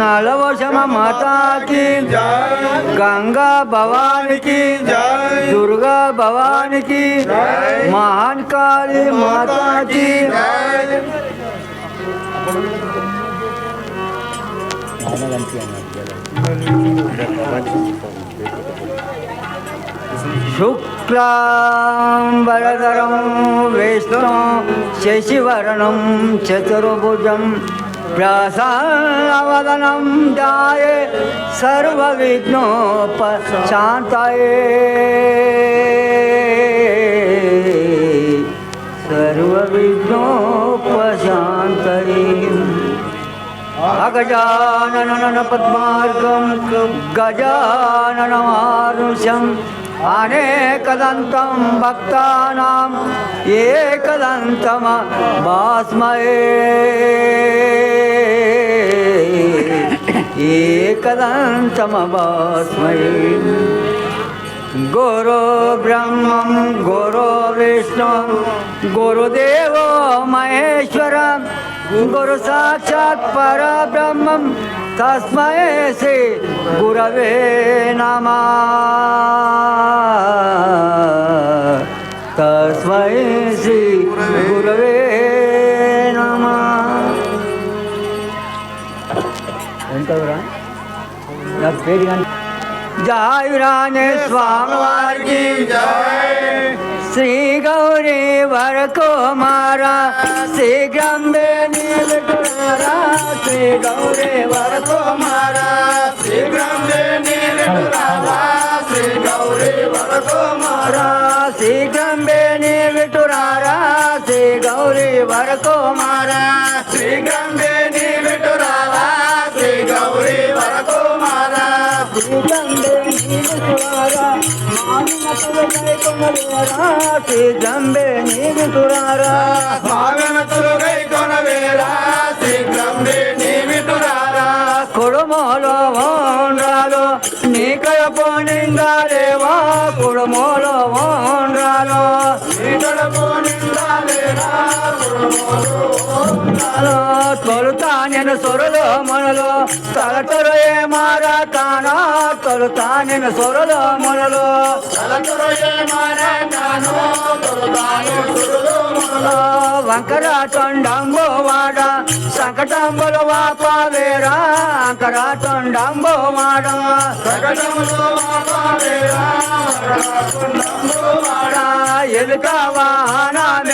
నలవశమ మాతాకి గంగా భవానికి దుర్గా భవానికి మహాన్ కాళీ మాతాకి. జై శుక్లాంబరధరం విష్ణు శశివరణం చతుర్భుజం व्यासावदनं ये सर्वविघ्नोपशान्तये। सर्वविघ्नोपशान्तये। अगजाननन पद्मार्गं गजाननमानुषम् अनेकदन्तं भक्तानां एकदन्तं बास्मये एकदन्तमवास्मये गुरो ब्रह्मं गुरो विष्णुं गुरुदेवो महेश्वरं गुरुसाक्षात् परब्रह्मं तस्मै श्री गुरवे नमः। పేరు కానీ జాయురానే స్వామి వారికి జై శ్రీ గౌరీ వర కుమార శీఘ్రం నీవిటురా శ్రీ గౌరీ వర కుమార శీఘ్రం నీవిటురావా శ్రీ గౌరీ వరకుమార శీఘ్రం నీవిటురారా శ్రీ గౌరీ వర కుమార శీఘ్రం నీవిటురారా భాగవతులు గై కొనవేరా శీఘ్రం నీవిటురారా కుడుమోలో ఓండ్రాలు నీ కడపో కుడుమోలో ఓండ్రాలు తొలుతా నేను సొరలో మనలో తలతరు ఏ మారతానా తొలుతా నేను సొరలు మొరలు. తలతురయే వంకర తొండంబో వాడ సంకటంబుల వాపావేరా అంకర తొండంబో వాడ ఎలుక వాహనమెక్కి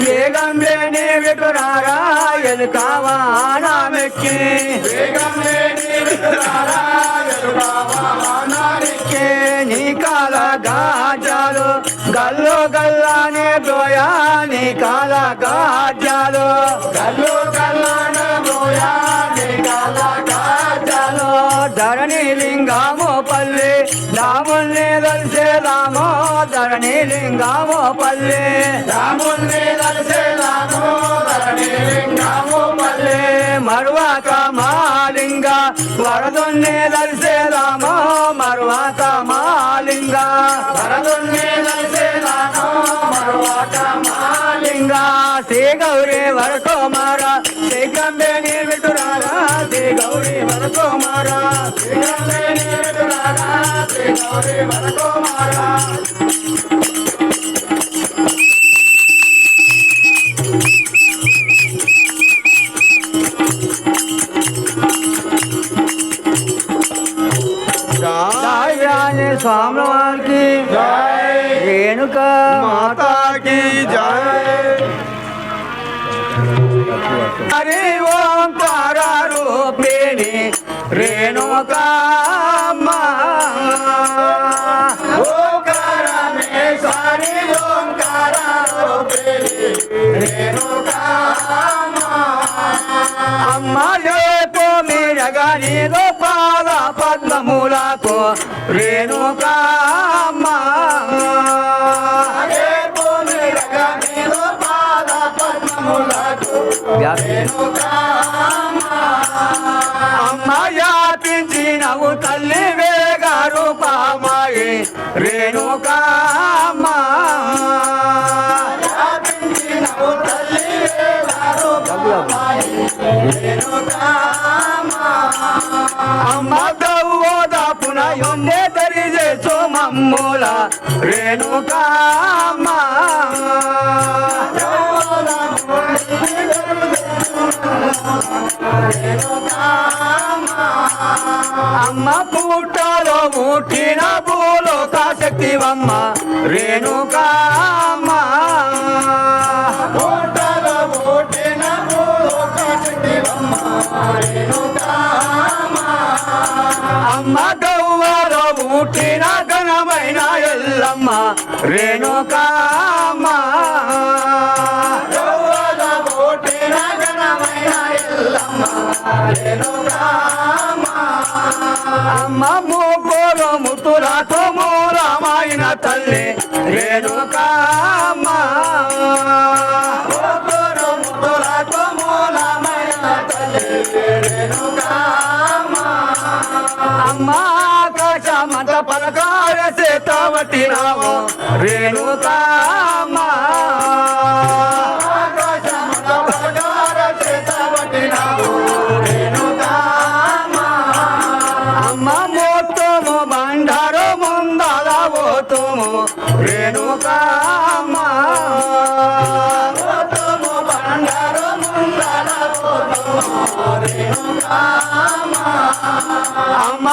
వేగం లేని విటురారాయణ ఎలుక వాహనమెక్కి వేగం విటురారాయణ విటురారా ఎరుగావానానికి నీ కాల గాజాలు గల్లు గల్లానే దోయా నీ కాల గాజాలు. గల్లు గల్లానే దోయా నీ కాల ధరణి లింగామో పల్లి. రాముల్ని దర్శనాము ధరణి లింగాము మళ్ళీ మరువాక మాలింగ వరదుల్ని దల్సేదామో మరువాక మాలింగ. భరతుణ్ణి దర్శనాము మరువాక మాలి లింగ శ్రీ గౌరీ వరకు మార శ్రీ కంబే నిర్విటురారా శ్రీ గౌరీ వరకు మారా వేగం స్వామి వారికి రేణుక మాతా రేణుకా అమ్మ లేపో మీరగా నీదో పాద పద్మములకు రేణుక అదే భూమిరగా నీలో పాద పద్మములకు రేణుకా అమ్మ. యాపించినవు వ్యాపించినవు తల్లి రేణుకా అమ్మ దవ్వోదాపున ఉండే రేణుకామ్మ. అమ్మ పుట్టలో ముట్టిన భూలోక శక్తివమ్మ రేణుకామ్మ. ముట్టిన ఘనమైన ఎల్లమ్మ రేణుకామ్మ కోటిన ఘనమైన ఎల్లమ్మ రేణుకామ. అమ్మ మూగోలు ముతులతో మూలమైన తల్లి రేణుకామ్మ ఒక్కరు ముద్దులకు మూలమైన తల్లి రేణుకామ. అమ్మ ఆకాశమంత పలకార చేతవట్టినావు రేణుకామ్మ ఆకాశమున పలకార చేత రేణుకామ. అమ్మ మోత్తము బండారు ముందల పోతుము. రేణుకామ్మ పోతుము బండారు ముందర పోతుము. రేణుకామ. అమ్మ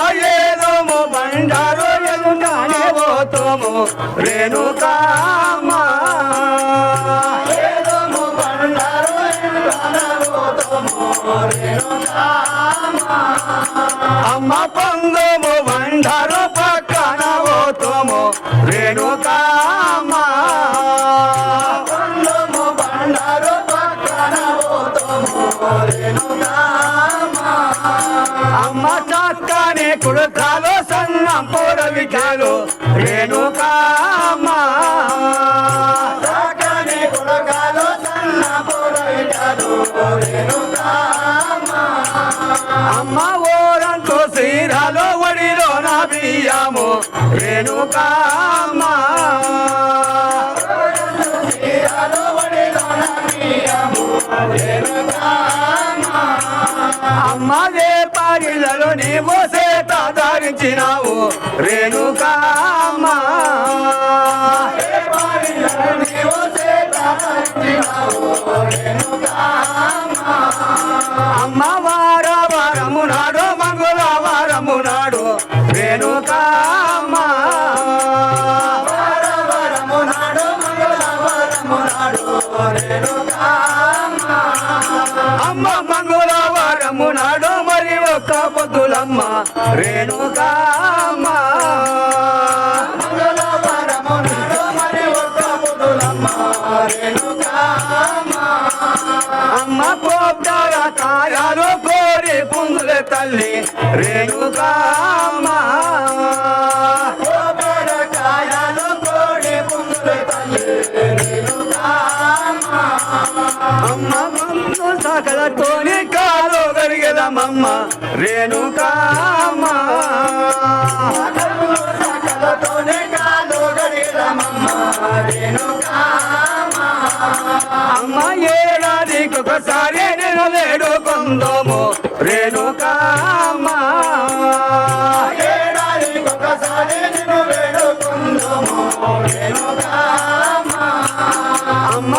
అమ్మ పొంగము వండరు పక్కన ఓతము రేణుకామ పొంగము వండరు పక్కన ఓతము రేణుకామ. అమ్మ చక్కని కుడుకాలు సన్నం పొడవికాలు రేణుకామ్మ చక్కని అమ్మ ఓరంతో సీరాలో ఒడిలో నా బియ్యము. రేణుకామ్మ తీరాలు అమ్మ వేపారిలలో నీవు సేత ధరించినావు. రేణుకామ్మ పారిలో అమ్మ. వార వారము నాడు మంగుళ వారము నాడు రేణుకామ్మ నాడు నాడు అమ్మ మంగుళ వారము నాడు మరి ఒక్క పొద్దులమ్మ రేణుకామ్మ తల్లి రేణుకామ్మ కాయలు కోడి పుంజుల తల్లి రేణుకామ. అమ్మ మందు సకలతోని కాలు గరిగదమమ్మ రేణుకామ్మ కళ్ళు సకలతోనే కాలు గడిలమమ్మ రేణుకామ. అమ్మ ఏడాదికి ఒకసారి నేను వేడుకొందోము. రేణుకామ్మ ఏడాదికి ఒకసారి నిన్ను వేడుకుందుము. రేణుకామ. అమ్మ.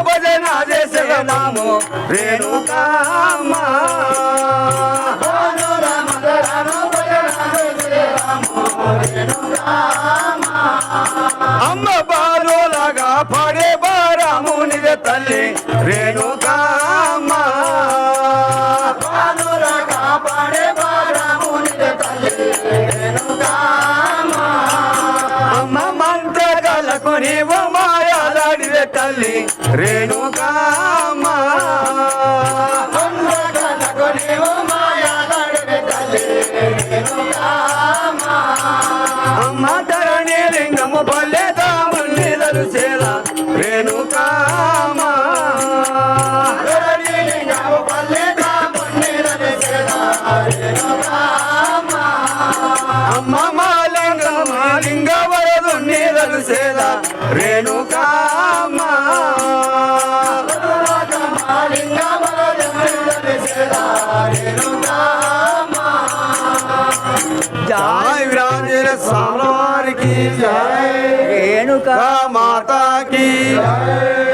భజన చేసేదాము రేణుకామ్మ అమ్మ. అమ్మ. బాలులగా పడే బారాము నిజ తల్లి రేణుకామ్మ కాపాడే బారము నిజ తల్లి రేణుకామ. అమ్మ మంత్రగాలకు నీవు మాయాలాడిన తల్లి రేణుకామ్మ కొండగలకు నీవు మాయాలాడిన తల్లి రేణుకామ. అమ్మ ధరణి లింగము పల్లె రేణుకామా. జయ విరాజేన స్వామివారికి జయ రేణుకా మాతాకి. జయ